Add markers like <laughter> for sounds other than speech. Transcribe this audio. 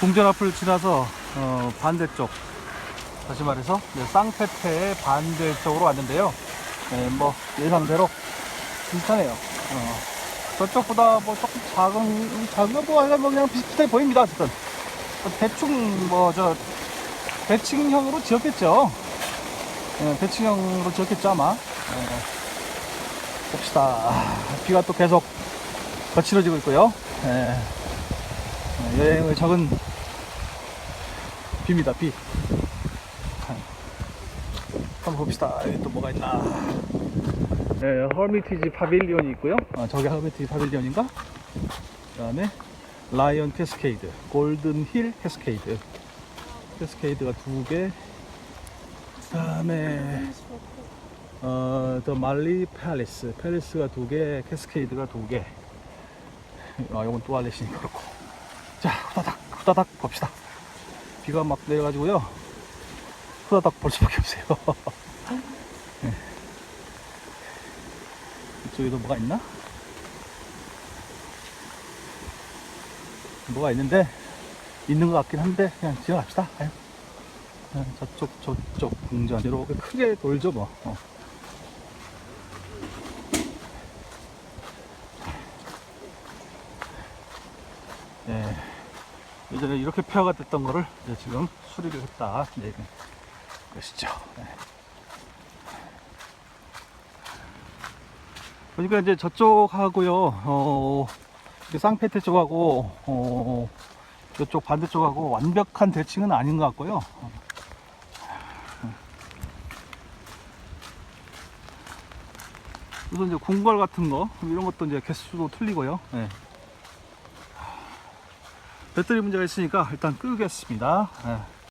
궁전 앞을 지나서 어, 반대쪽 다시 말해서 네, 쌍태태의 반대쪽으로 왔는데요. 네, 뭐 예상대로 비슷하네요. 어, 저쪽보다 뭐 조금 작은 작은 뭐뭐 그냥 비슷해 보입니다. 어쨌든 뭐 대충 뭐 저 대칭형으로 지었겠죠. 예, 대칭형으로 지었겠죠 아마. 예, 봅시다. 아, 비가 또 계속 거칠어지고 있고요. 예. 어, 여행을 적은 비입니다, 비. 한번 봅시다. 여기 또 뭐가 있나. 네, 헐미티지 파빌리온이 있고요. 어, 저게 헐미티지 파빌리온인가? 그 다음에 라이언 캐스케이드, 골든 힐 캐스케이드. 캐스케이드가 두 개. 그 다음에 어, 더 말리 팰리스. 팰리스가 두 개, 캐스케이드가 두 개. 아, 요건 또 알레시니 그렇고. 자, 후다닥, 후다닥 봅시다. 비가 막 내려가지고요. 후다닥 볼 수밖에 없어요. <laughs> 네. 이쪽에도 뭐가 있나? 뭐가 있는데, 있는 것 같긴 한데, 그냥 지나갑시다. 아유. 그냥 저쪽, 저쪽 궁전. 이렇게 크게 돌죠, 뭐. 어. 예. 예전에 이렇게 폐허가 됐던 거를 이제 지금 수리를 했다. 네, 것이죠. 네. 그러니까 이제 저쪽하고요, 어, 쌍페테 쪽하고, 어, 이쪽 반대쪽하고 완벽한 대칭은 아닌 것 같고요. 어. 우선 이제 궁궐 같은 거, 이런 것도 이제 개수도 틀리고요. 네. 배터리 문제가 있으니까 일단 끄겠습니다. 예.